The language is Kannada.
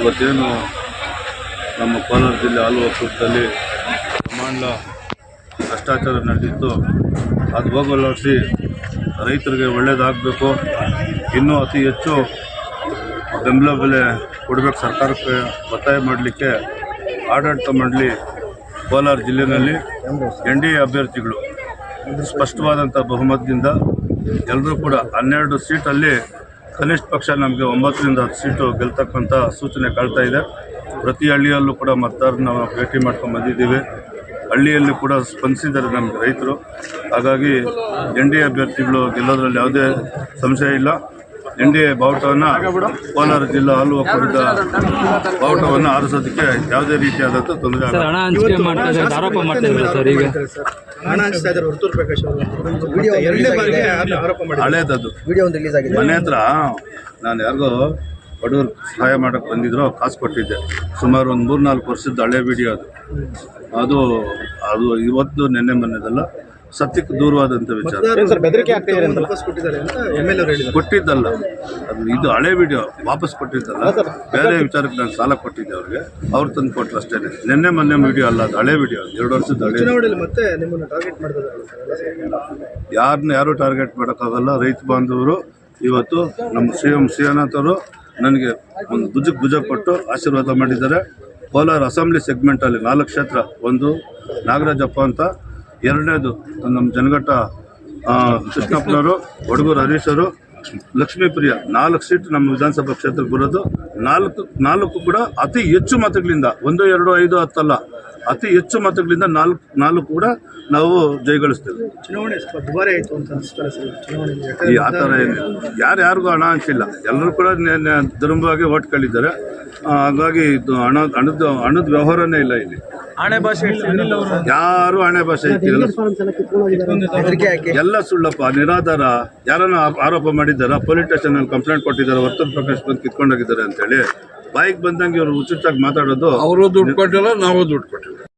ಇವತ್ತೇನು ನಮ್ಮ ಕೋಲಾರ ಜಿಲ್ಲೆ ಹಾಲು ಒಕ್ಕೂಟದಲ್ಲಿ ಬ್ರಹ್ಮಾಂಡ ಭ್ರಷ್ಟಾಚಾರ ನಡೆದಿತ್ತು. ಅದು ಹೋಗಲಾಡಿಸಿ ರೈತರಿಗೆ ಒಳ್ಳೆಯದಾಗಬೇಕು ಇನ್ನೂ ಅತಿ ಹೆಚ್ಚು ಬೆಂಬಲ ಬೆಲೆ ಕೊಡಬೇಕು ಸರ್ಕಾರಕ್ಕೆ ಒತ್ತಾಯ ಮಾಡಲಿಕ್ಕೆ ಆಡಳಿತ ಮಂಡಳಿ ಕೋಲಾರ ಜಿಲ್ಲೆಯಲ್ಲಿ ಎನ್ ಡಿ ಎ ಅಭ್ಯರ್ಥಿಗಳು. ಸ್ಪಷ್ಟವಾದಂಥ ಬಹುಮತದಿಂದ ಎಲ್ಲರೂ ಕೂಡ ಹನ್ನೆರಡು ಸೀಟಲ್ಲಿ ಕನಿಷ್ಠ ಪಕ್ಷ ನಮಗೆ ಒಂಬತ್ತರಿಂದ ಹತ್ತು ಸೀಟು ಗೆಲ್ತಕ್ಕಂಥ ಸೂಚನೆ ಕಾಣ್ತಾ ಇದೆ. ಪ್ರತಿ ಹಳ್ಳಿಯಲ್ಲೂ ಕೂಡ ಮತದಾರನ ಭೇಟಿ ಮಾಡ್ಕೊಂಡು ಬಂದಿದ್ದೀವಿ. ಹಳ್ಳಿಯಲ್ಲಿ ಕೂಡ ಸ್ಪಂದಿಸಿದ್ದಾರೆ ನಮಗೆ ರೈತರು. ಹಾಗಾಗಿ ಎನ್ ಡಿ ಎ ಅಭ್ಯರ್ಥಿಗಳು ಗೆಲ್ಲೋದ್ರಲ್ಲಿ ಯಾವುದೇ ಸಂಶಯ ಇಲ್ಲ. ಎನ್ ಡಿ ಎ ಬಾವುಟವನ್ನು ಕೋಲಾರ ಜಿಲ್ಲಾ ಹಾಲು ಒಕ್ಕೂಟದ ಬಾವುಟವನ್ನು ಆರಿಸೋದಕ್ಕೆ ಯಾವುದೇ ರೀತಿಯಾದಂಥ ತೊಂದರೆ ಆಗಲ್ಲ. ಆರೋಪ ಮಾಡ್ತಾ ಸರ್ ಈಗ. ಹಣ ಹಂಚ್ತಾ ಇದ್ದಾರೆ ವರ್ತೂರ್ ಪ್ರಕಾಶ್ ಅವರು. ವಿಡಿಯೋ ಎರಡನೇ ಬಾರಿಗೆ ಆರೋಪ ಮಾಡಿದ್ದಾರೆ ಹಳೇದದು ವಿಡಿಯೋ ಒಂದು ರಿಲೀಸ್ ಆಗಿದೆ. ಮನೆ ಹತ್ರ ನಾನು ಯಾರಿಗೋ ಬಡವರು ಸಹಾಯ ಮಾಡಕ್ಕೆ ಬಂದಿದ್ರು ಕಾಸು ಕೊಟ್ಟಿದ್ದೆ. ಸುಮಾರು ಒಂದು ಮೂರು ನಾಲ್ಕು ವರ್ಷದ ಹಳೆ ವಿಡಿಯೋ ಅದು. ಅದು ಅದು ಇವತ್ತು ನಿನ್ನೆ ಮೊನ್ನೆದಲ್ಲ. ಸತ್ಯಕ್ಕೆ ದೂರವಾದಂಥ ವಿಚಾರ. ಸರ್ ಬೆದರಿಕೆ ಆಗ್ತಾ ಇದೆ ವಾಪಸ್ ಕೊಟ್ಟಿದ್ದಾರೆ ಅಂತ ಎಂ ಎಲ್ ಕೊಟ್ಟಿದ್ದಲ್ಲ. ಅದು ಇದು ಹಳೆ ವಿಡಿಯೋ ವಾಪಸ್ ಕೊಟ್ಟಿದ್ದಲ್ಲ. ಬೇರೆ ವಿಚಾರಕ್ಕೆ ನಾನು ಸಾಲ ಕೊಟ್ಟಿದ್ದೆ ಅವ್ರಿಗೆ. ಅವ್ರು ತಂದು ಕೊಟ್ಟರು ಅಷ್ಟೇ. ನಿನ್ನೆ ಮೊನ್ನೆ ವಿಡಿಯೋ ಅಲ್ಲ ಅದು ಹಳೆ ವಿಡಿಯೋ ಎರಡು ವರ್ಷದ ಹಳೆ ಮತ್ತೆ ನಿಮ್ಮನ್ನು ಟಾರ್ಗೆಟ್ ಮಾಡ್ತಿದ್ದಾರೆ ಯಾರನ್ನ ಯಾರು ಟಾರ್ಗೆಟ್ ಮಾಡೋಕ್ಕಾಗಲ್ಲ ರೈತ ಬಾಂಧವರು. ಇವತ್ತು ನಮ್ಮ ಸಿ ಎಂ ಶ್ರೀನಾಥ್ ಅವರು ನನಗೆ ಒಂದು ಭುಜಕ್ಕೆ ಭುಜ ಕೊಟ್ಟು ಆಶೀರ್ವಾದ ಮಾಡಿದ್ದಾರೆ. ಕೋಲಾರ ಅಸೆಂಬ್ಲಿ ಸೆಗ್ಮೆಂಟಲ್ಲಿ ನಾಲ್ಕು ಕ್ಷೇತ್ರ ಒಂದು ನಾಗರಾಜಪ್ಪ ಅಂತ ಎರಡನೇದು ನಮ್ಮ ಜನಘಟ್ಟ ಕೃಷ್ಣಪ್ಪನವರು ಒಡಗೂರು ಹರೀಶರು ಲಕ್ಷ್ಮೀಪ್ರಿಯ, ನಾಲ್ಕು ಸೀಟ್ ನಮ್ಮ ವಿಧಾನಸಭಾ ಕ್ಷೇತ್ರಕ್ಕೆ ಬರೋದು. ನಾಲ್ಕು ನಾಲ್ಕು ಕೂಡ ಅತಿ ಹೆಚ್ಚು ಮತಗಳಿಂದ, ಒಂದು, ಎರಡು, ಐದು, ಹತ್ತಲ್ಲ. ಅತಿ ಹೆಚ್ಚು ಮತಗಳಿಂದ ನಾಲ್ಕು ನಾಲ್ಕು ಕೂಡ ನಾವು ಜಯಗಳಿಸ್ತೇವೆ. ಚುನಾವಣೆ ಸ್ವಲ್ಪ ದುಬಾರಿ ಆಯಿತು ಅಂತ ಅನಿಸ್ತಾರೆ ಸರ್. ಚುನಾವಣೆ ಈ ಆ ಥರ ಏನಿಲ್ಲ ಯಾರು ಯಾರಿಗೂ ಹಣ ಹಂಚಿಲ್ಲ ಎಲ್ಲರೂ ಕೂಡ ಧರ್ಮವಾಗಿ ಓಟ್ ಕಳಿದ್ದಾರೆ ಹಾಗಾಗಿ ಇದು ಹಣ ಹಣದ ಹಣದ ವ್ಯವಹಾರನೇ ಇಲ್ಲ ಇಲ್ಲಿ. ಹಣೆ ಭಾಷೆ ಯಾರು ಹಣೆ ಭಾಷೆ ಎಲ್ಲ ಸುಳ್ಳಪ್ಪ ನಿರಾಧಾರ. ಯಾರನ್ನ ಆರೋಪ ಮಾಡಿದ್ದಾರೆ? ಪೊಲೀಸ್ ಸ್ಟೇಷನಲ್ಲಿ ಕಂಪ್ಲೇಂಟ್ ಕೊಟ್ಟಿದ್ದಾರೆ? ವರ್ತನ್ ಪ್ರಕಾಶ್ ಬಂದು ಕಿತ್ಕೊಂಡೋಗಿದ್ದಾರೆ ಅಂತೇಳಿ. ಬಾಯಿಗೆ ಬಂದಂಗೆ ಇವರು ಉಚಿತಾಗಿ ಮಾತಾಡೋದು ಅವರು ದುಡ್ಡು ಕೊಟ್ಟಿಲ್ಲ ನಾವು ದುಡ್ಡು ಕೊಟ್ಟಿಲ್ಲ.